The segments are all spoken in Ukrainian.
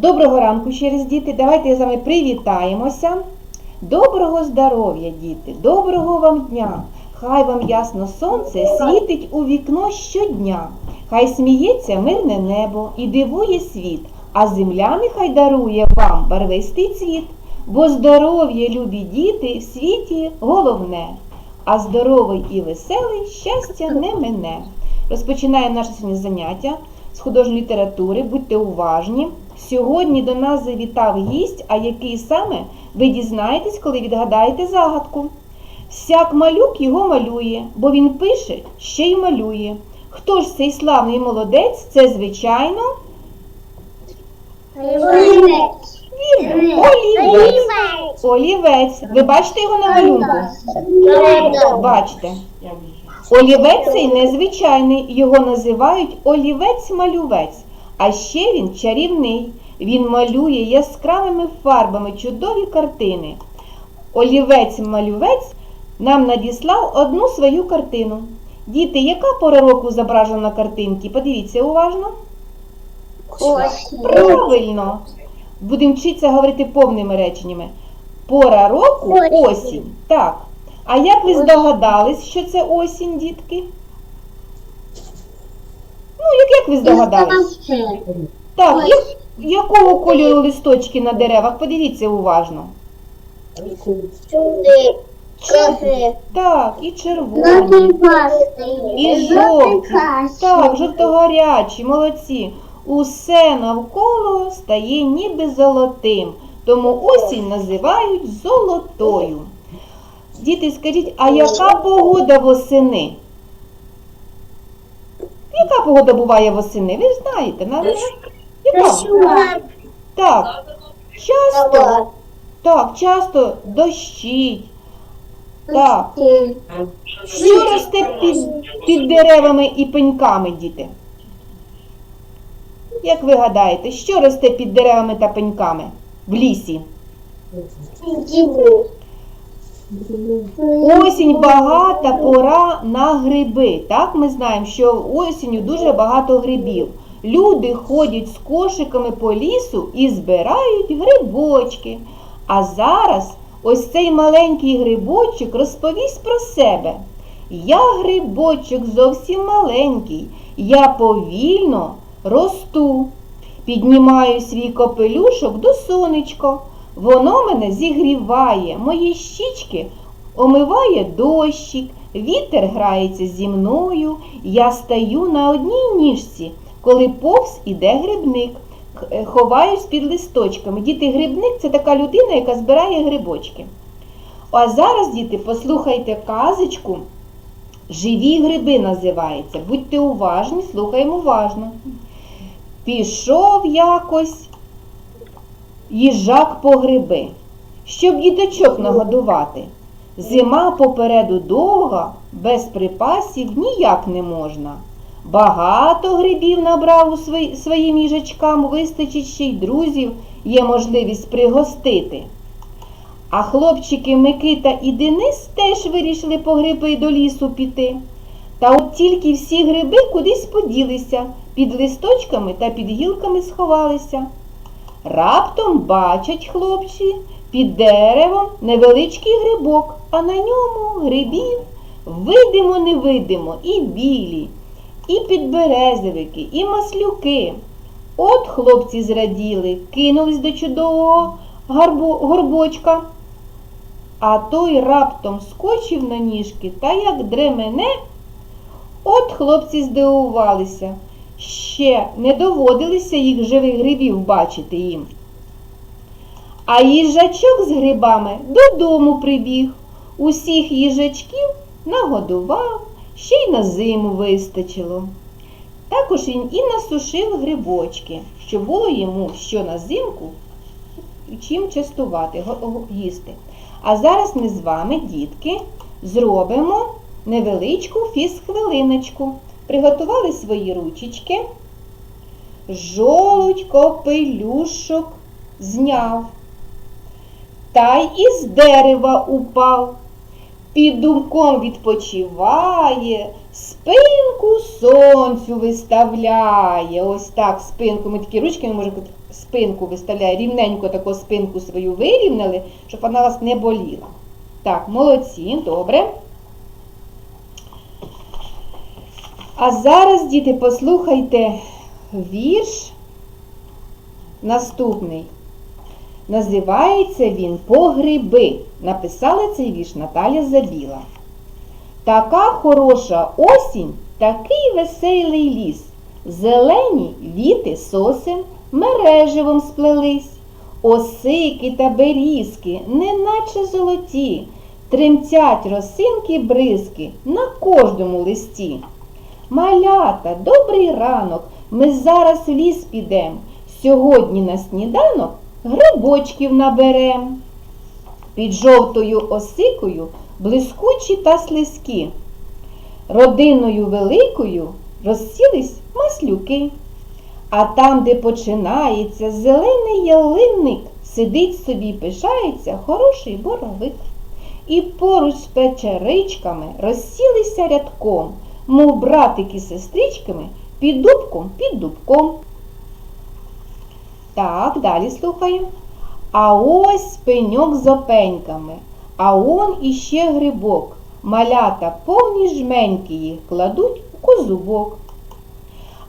Доброго ранку ще раз, діти. Давайте з вами привітаємося. Доброго здоров'я, діти, доброго вам дня. Хай вам ясно сонце світить у вікно щодня. Хай сміється мирне небо і дивує світ, а земля нехай дарує вам барвистий цвіт. Бо здоров'я, любі діти, в світі головне, а здоровий і веселий щастя не мине. Розпочинаємо наше сьогодні заняття з художньої літератури. Будьте уважні. Сьогодні до нас завітав гість, а який саме ви дізнаєтесь, коли відгадаєте загадку. Всяк малюк його малює, бо він пише, ще й малює. Хто ж цей славний молодець? Це, звичайно, вірно, олівець. Олівець. Ви бачите його на малюнку? Бачите. Олівець цей незвичайний, його називають олівець-малювець. А ще він чарівний. Він малює яскравими фарбами чудові картини. Олівець-малювець нам надіслав одну свою картину. Діти, яка пора року зображена на картинці? Подивіться уважно. Правильно. Будемо вчитися говорити повними реченнями. Пора року Осінь. осінь. Так. А як ви здогадались, що це осінь, дітки? Ну, як, як ви здогадались? Так, як, якого кольору листочки на деревах? Подивіться уважно. Так, і червоні. І жовті. Так, жовто-гарячі, молодці. Усе навколо стає ніби золотим. Тому осінь називають золотою. Діти, скажіть, а яка погода восени? Яка погода буває восени? Ви ж знаєте, навіть. Яка? Так, часто, так, часто дощить. Так, що росте під, під деревами і пеньками, діти? Як ви гадаєте, що росте під деревами та пеньками в лісі? Осінь багата пора на гриби. Так, ми знаємо, що осінню дуже багато грибів. Люди ходять з кошиками по лісу і збирають грибочки. А зараз ось цей маленький грибочок розповість про себе. Я грибочок зовсім маленький, я повільно росту. Піднімаю свій копелюшок до сонечка. Воно мене зігріває, мої щічки омиває дощик, вітер грається зі мною, я стаю на одній ніжці, коли повз іде грибник. Е, Ховаюсь під листочками. Діти, грибник це така людина, яка збирає грибочки. А зараз, діти, послухайте казочку. Живі гриби називається. Будьте уважні, слухаємо уважно. Пішов якось їжак по гриби, щоб діточок нагодувати. Зима попереду довга, без припасів ніяк не можна. Багато грибів набрав у свої, своїм їжачкам, вистачить ще й друзів, є можливість пригостити. А хлопчики Микита і Денис теж вирішили по гриби до лісу піти. Та от тільки всі гриби кудись поділися, під листочками та під гілками сховалися. Раптом бачать хлопці під деревом невеличкий грибок, а на ньому грибів видимо невидимо і білі, і підберезовики, і маслюки. От хлопці зраділи, кинулись до чудового горбочка. А той раптом скочив на ніжки та як дремене. От хлопці здивувалися. Ще не доводилося їх живих грибів бачити їм. А їжачок з грибами додому прибіг. Усіх їжачків нагодував, ще й на зиму вистачило. Також він і насушив грибочки, щоб було йому що на зимку чим частувати, їсти. А зараз ми з вами, дітки, зробимо невеличку фізхвилиночку. Приготували свої ручечки. Жолудь копелюшок зняв. Та й із дерева упав. Під думком відпочиває, спинку сонцю виставляє. Ось так спинку. Ми такі ручки можемо спинку виставляє, рівненько таку спинку свою вирівняли, щоб вона вас не боліла. Так, молодці, добре. А зараз, діти, послухайте вірш наступний. Називається він Погриби. Написала цей вірш Наталя Забіла. Така хороша осінь, такий веселий ліс. Зелені віти сосен мереживом сплелись. Осики та берізки, неначе золоті, тремтять росинки бризки на кожному листі. Малята, добрий ранок, ми зараз в ліс підем. Сьогодні на сніданок грибочків наберем. Під жовтою осикою блискучі та слизькі. Родиною великою розсілись маслюки. А там, де починається зелений ялинник, сидить собі, пишається хороший боровик. І поруч з печеричками розсілися рядком, мов братики сестричками, під дубком, під дубком. Так, далі слухаємо. А ось пеньок з опеньками, а он іще грибок. Малята повні жменьки їх кладуть у козубок.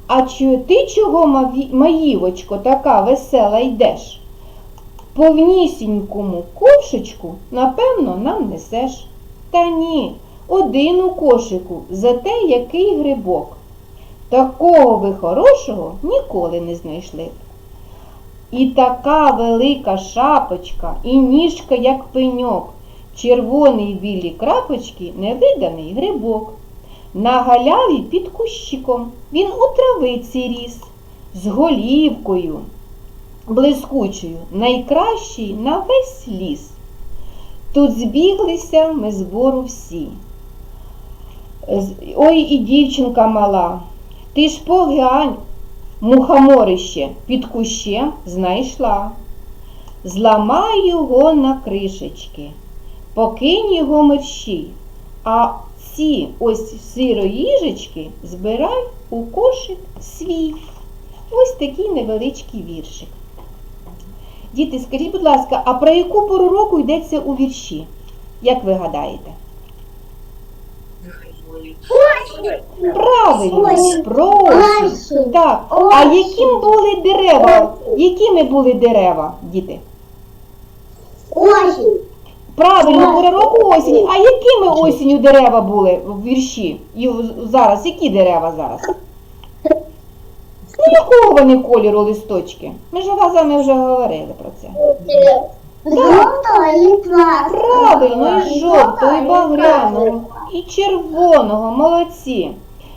А чи ти чого, маївочко, така весела йдеш? Повнісінькому ковшичку, напевно, нам несеш. Та ні, один у кошику, зате який грибок. Такого ви хорошого ніколи не знайшли. б. І така велика шапочка, і ніжка, як пеньок, червоний білі крапочки, невиданий грибок. На галяві під кущиком він у травиці ріс, з голівкою блискучою, найкращий на весь ліс. Тут збіглися ми збору всі. Ой і дівчинка мала, ти ж поглянь, мухоморище під кущем знайшла. Зламай його на кришечки, покинь його мерщій, а ці ось сироїжечки збирай у кошик свій. Ось такий невеличкий віршик. Діти, скажіть, будь ласка, а про яку пору року йдеться у вірші? Як ви гадаєте? Правильно, про. Так, а яким були дерева? Якими були дерева, діти? Осень. Правильно, пора року осінь. А якими осінню дерева були в вірші? І зараз, які дерева зараз? Ну, якого вони кольору листочки? Ми ж з вами вже говорили про це. Красного. Правильно, і жовтого, і багряного, і червоного, молодці.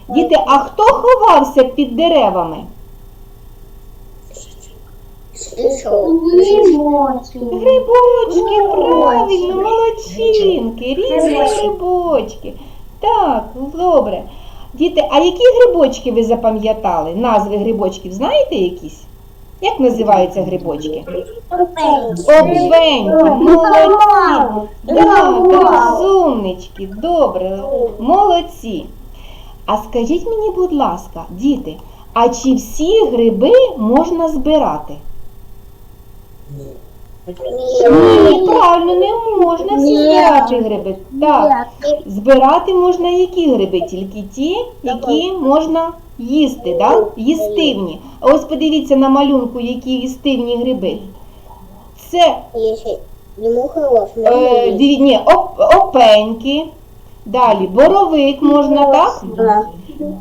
Діти, а хто ховався під деревами? Грибочки, правильно, молодчинки, різні грибочки. Так, добре. Діти, а які грибочки ви запам'ятали? Назви грибочків знаєте якісь? Як називаються грибочки? Обвенькі, молодці. Так, розумнички, добре, молодці. А скажіть мені, будь ласка, діти, а чи всі гриби можна збирати? Ні, правильно, не можна всі збирати гриби. Так, збирати можна які гриби? Тільки ті, які можна їсти, да? їстивні. А ось подивіться на малюнку, які їстивні гриби. Це е, диві- ні, оп- опеньки, далі боровик можна, так?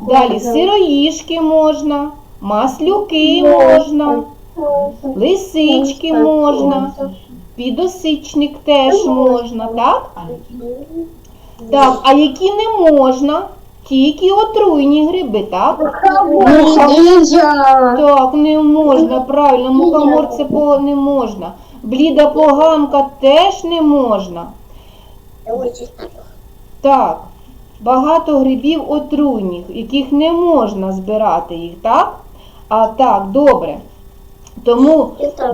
Далі сироїшки можна, маслюки можна, лисички можна, підосичник теж можна, так? Так, а які не можна? Тільки отруйні гриби, так? Так, не можна, правильно, мухомор це по- не можна. Бліда поганка теж не можна. Так, багато грибів отруйних, яких не можна збирати їх, так? А так, добре. Тому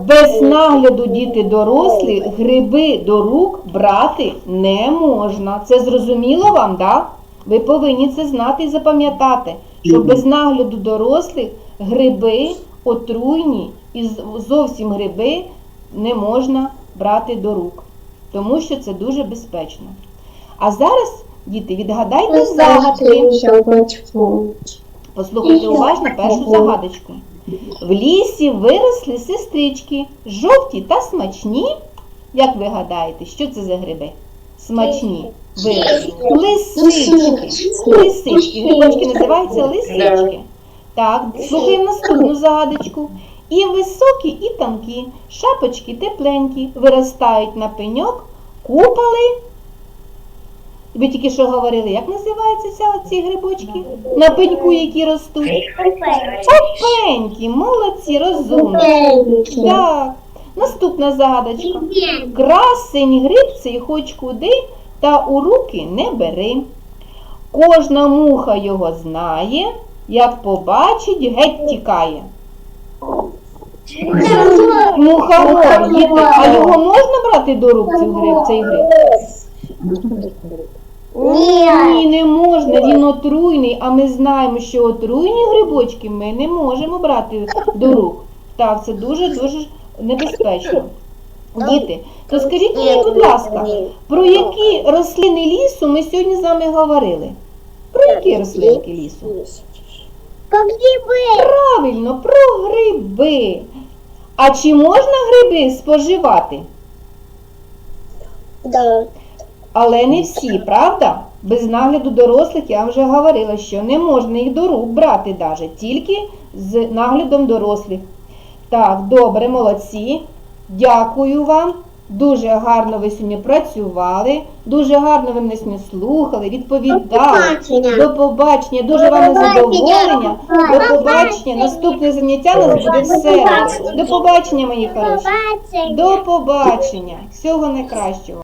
без нагляду діти дорослі гриби до рук брати не можна. Це зрозуміло вам, так? Ви повинні це знати і запам'ятати, що без нагляду дорослих гриби отруйні і зовсім гриби не можна брати до рук, тому що це дуже безпечно. А зараз, діти, відгадайте загадки. Послухайте уважно першу загадочку. В лісі виросли сестрички, жовті та смачні. Як ви гадаєте, що це за гриби? Смачні. Лисички. Лисички. Грибочки називаються лисички. Так, слухаємо наступну загадочку. І високі, і тонкі, шапочки тепленькі, виростають на пеньок, купали. Ви тільки що говорили, як називаються ця, ці грибочки? На пеньку, які ростуть. Опенькі, молодці, розумні. Так. Наступна загадочка. Красень гриб цей хоч куди, та у руки не бери. Кожна муха його знає, як побачить, геть тікає. Мухомор, діти, а його можна брати до рук цей гриб? Цей гриб? Ні, не можна, він отруйний, а ми знаємо, що отруйні грибочки ми не можемо брати до рук. Так, це дуже-дуже небезпечно. Діти, то скажіть мені, будь ласка, про які рослини лісу ми сьогодні з вами говорили? Про які рослинки лісу? Как грибы. Правильно, про гриби. А чи можна гриби споживати? Да. Але не всі, правда? Без нагляду дорослих я вже говорила, що не можна їх до рук брати даже, тільки з наглядом дорослих. Так, добре, молодці. Дякую вам. Дуже гарно ви сьогодні працювали, дуже гарно ви мене сьогодні слухали, відповідали. До побачення, дуже вам задоволення. До побачення. Наступне заняття у нас буде все. До побачення, мої хороші. До побачення. Всього найкращого.